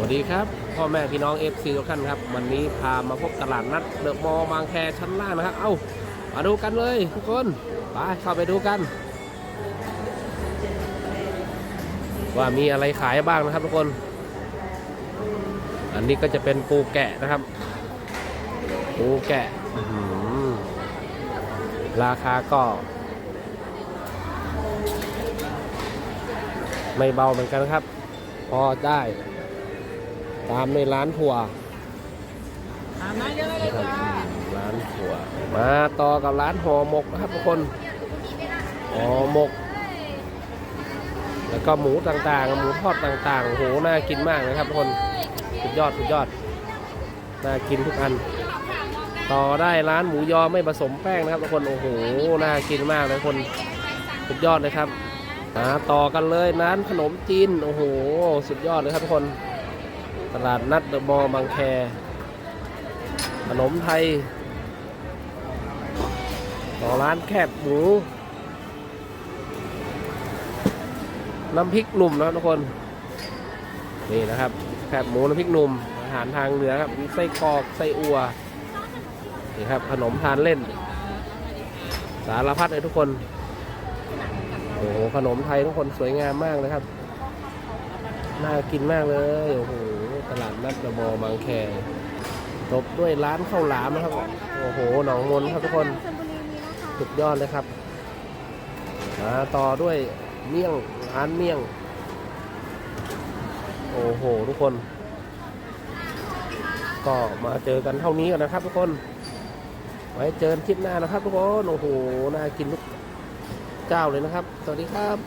วัสดีครับ พ่อแม่พี่น้อง FC ทุกท่านครับ วันนี้พามาพบตลาดนัดเดอะมอลล์บางแคชั้นล่างนะครับ เอ้ามาดูกันเลยทุกคนไปเข้าไปดูกัน ว่ามีอะไรขายบ้างนะครับทุกคน อันนี้ก็จะเป็นปูแกะนะครับ ปูแกะราคาก็ไม่เบาเหมือนกันครับ พอได้ ตามในร้านถั่วถามมาเยอะเลยจ้าร้านถั่ว มาต่อกับร้านห่อหมกนะครับทุกคนห่อหมก แล้วก็หมูต่างๆ หมูทอดต่างๆโหน่ากินมากนะครับทุกคนสุดยอดสุดยอดน่ากินทุกอัน ต่อได้ร้านหมูยอไม่ผสมแป้งนะครับทุกคนโอ้โหน่ากินมากเลยทุกคนสุดยอดเลยครับมาต่อกันเลยร้านขนมจีนโอ้โห สุดยอดเลยครับทุกคน ตลาดนัดเดอะมอลล์บางแค ขนมไทยร้านแคบหมู น้ำพริกหนุ่มนะทุกคน นี่นะครับ แคบหมูน้ำพริกหนุ่ม อาหารทางเหนือครับมีไส้กรอกไส้อัว นี่ครับ ขนมทานเล่น สารพัดเลยทุกคน โอ้โห ขนมไทยทุกคนสวยงามมากเลยครับ น่ากินมากเลย โอ้โห นัดเดอะมอลล์บางแคตบด้วยร้านข้าวหลามนะครับ โอ้โห หนองมนครับทุกคน สุดยอดเลยครับ มาต่อด้วยเมี่ยงร้านเมี่ยง โอ้โห ทุกคน ก็มาเจอกันเท่านี้กันนะครับ ทุกคน ไว้เจอกันคลิปหน้านะครับ ทุกคน โอ้โห น่ากินทุกเจ้าเลยนะครับ สวัสดีครับ